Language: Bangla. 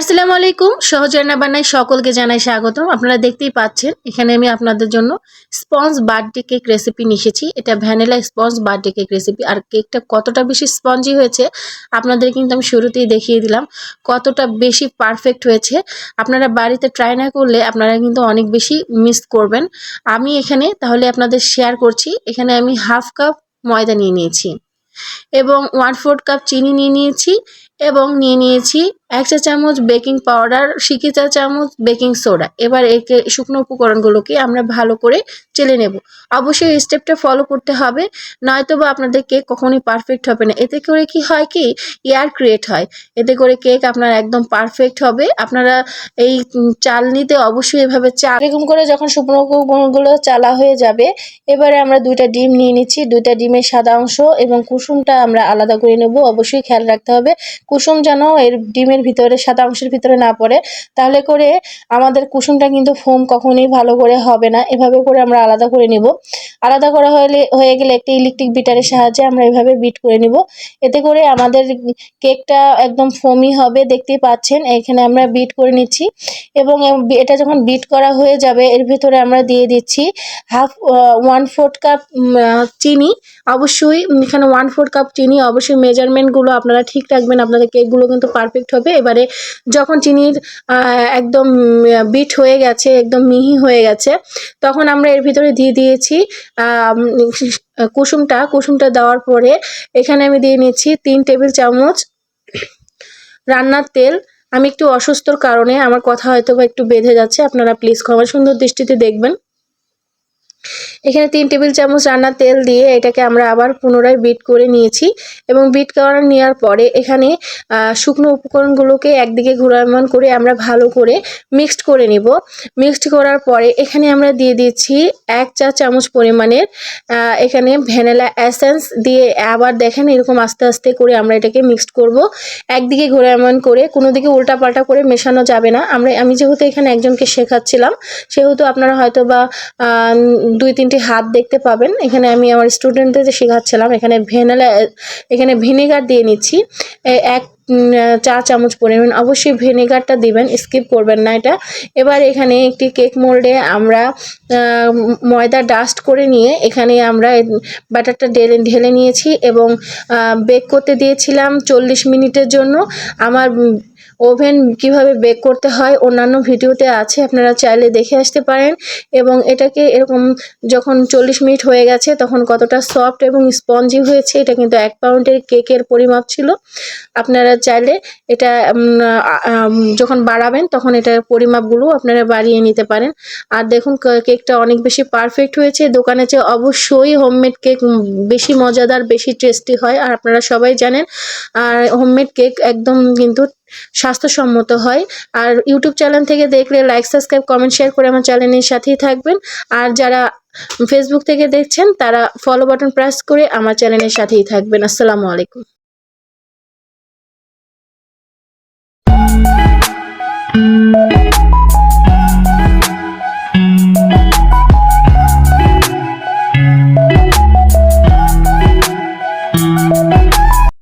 আসসালামু আলাইকুম, সহজ রান্না বান্নায় সকলকে জানাই স্বাগতম। আপনারা দেখতেই পাচ্ছেন, এখানে আমি আপনাদের জন্য স্পঞ্জ বার্থডে কেক রেসিপি নিয়ে এসেছি। এটা vanilla sponge birthday cake recipe আর কেকটা কতটা বেশি স্পঞ্জি হয়েছে, আপনাদের কিন্তু আমি শুরুতেই দেখিয়ে দিলাম কতটা বেশি পারফেক্ট হয়েছে। আপনারা বাড়িতে ট্রাই না করলে আপনারা কিন্তু অনেক বেশি মিস করবেন। আমি এখানে তাহলে আপনাদের শেয়ার করছি, এখানে আমি হাফ কাপ ময়দা নিয়ে নিয়েছি এবং ওয়ান ফোর্থ কাপ চিনি নিয়ে নিয়েছি এবং নিয়ে নিয়েছি এক চা চামচ বেকিং পাউডার সিকি চা চামচ বেকিং সোডা। এবার একে শুকনো উপকরণগুলোকে আমরা ভালো করে চেলে নেব। অবশ্যই এই স্টেপটা ফলো করতে হবে নয়তো বা আপনাদের কেক কখনোই পারফেক্ট হবে না। এতে করে কি হয় কি? এয়ার ক্রিয়েট হয়। এতে করে কেক আপনার একদম পারফেক্ট হবে। আপনারা এই চালনিতে অবশ্যই এভাবে চা এরকম করে যখন শুকনো উপকরণগুলো চালা হয়ে যাবে, এবারে আমরা দুইটা ডিম নিয়ে নিচ্ছি। দুইটা ডিমের সাদা অংশ এবং কুসুমটা আমরা আলাদা করে নেব। অবশ্যই খেয়াল রাখতে হবে। কুসুম যেন এর ডিমের ভিতরে, সাদা অংশের ভিতরে না পড়ে, তাহলে করে আমাদের কুসুমটা কিন্তু ফোম কখনোই ভালো করে হবে না। এভাবে করে আমরা আলাদা করে নিব। আলাদা করা হলে, হয়ে গেলে একটি ইলেকট্রিক বিটারের সাহায্যে আমরা এভাবে বিট করে নিব। এতে করে আমাদের কেকটা একদম ফোমি হবে, দেখতেই পাচ্ছেন। এখানে আমরা বিট করে নিচ্ছি এবং এটা যখন বিট করা হয়ে যাবে, এর ভিতরে আমরা দিয়ে দিচ্ছি হাফ ওয়ান ফোর্থ কাপ চিনি। অবশ্যই এখানে ওয়ান ফোর্থ কাপ চিনি, অবশ্যই মেজারমেন্টগুলো আপনারা ঠিক রাখবেন। আপনাদের কেকগুলো কিন্তু পারফেক্ট হবে। এবারে যখন চিনির একদম বিট হয়ে গেছে, একদম মিহি হয়ে গেছে, তখন আমরা এর ভিতরে দিয়ে দিয়েছি কুসুমটা। কুসুমটা দেওয়ার পরে এখানে আমি দিয়ে নিচ্ছি তিন টেবিল চামচ রান্নার তেল। আমি একটু অসুস্থর কারণে আমার কথা হয়তো বা একটু বেঁধে যাচ্ছে, আপনারা প্লিজ ক্ষমা সুন্দর দৃষ্টিতে দেখবেন। এখানে তিন টেবিল চামচ রান্নার তেল দিয়ে এটাকে আমরা আবার পুনরায় বিট করে নিয়েছি এবং বিট করা নেওয়ার পরে এখানে শুকনো উপকরণগুলোকে একদিকে ঘোরামান করে আমরা ভালো করে মিক্সড করে নিব। মিক্সড করার পরে এখানে আমরা দিয়ে দিচ্ছি এক চা চামচ পরিমাণের এখানে ভ্যানিলা অ্যাসেন্স দিয়ে আবার দেখেন এরকম আস্তে আস্তে করে আমরা এটাকে মিক্সড করব। একদিকে ঘোরামান করে কোনো দিকে উল্টাপাল্টা করে মেশানো যাবে না। আমরা, আমি যেহেতু এখানে একজনকে শেখাচ্ছিলাম, সেহেতু আপনারা হয়তো বা দুই তিনটি হাত দেখতে পাবেন। এখানে আমি আমার স্টুডেন্টদের শেখাচ্ছিলাম, এখানে ভেনালা, এখানে ভিনেগার দিয়ে নিচ্ছি। এক চা চামচ পরিমাণ অবশ্যই ভিনেগারটা দিবেন স্কিপ করবেন না এটা। এবার এখানে একটি কেক মোল্ডে আমরা ময়দা ডাস্ট করে নিয়ে এখানে আমরা ব্যাটারটা ঢেলে ঢেলে নিয়েছি এবং বেক করতে দিয়েছিলাম চল্লিশ মিনিটের জন্য। আমার ওভেন কীভাবে বেক করতে হয় অন্যান্য ভিডিওতে আছে, আপনারা চাইলে দেখে আসতে পারেন। এবং এটাকে এরকম যখন চল্লিশ মিনিট হয়ে গেছে, তখন কতটা সফট এবং স্পঞ্জি হয়েছে, এটা কিন্তু এক পাউন্ডের কেকের পরিমাপ ছিল। আপনারা চাইলে এটা যখন বাড়াবেন, তখন এটার পরিমাপগুলো আপনারা বাড়িয়ে নিতে পারেন। আর দেখুন কেকটা অনেক বেশি পারফেক্ট হয়েছে। দোকানে চেয়ে অবশ্যই হোমমেড কেক বেশি মজাদার, বেশি টেস্টি হয়, আর আপনারা সবাই জানেন, আর হোমমেড কেক একদম কিন্তু স্বাস্থ্যসম্মত হয়। আর ইউটিউব চ্যানেল থেকে দেখলে লাইক সাবস্ক্রাইব কমেন্ট শেয়ার করে আমার চ্যানেলের সাথেই থাকবেন। আর যারা ফেসবুক থেকে দেখছেন, তারা ফলো বাটন প্রেস করে আমার চ্যানেলের সাথেই থাকবেন। আসসালামু আলাইকুম।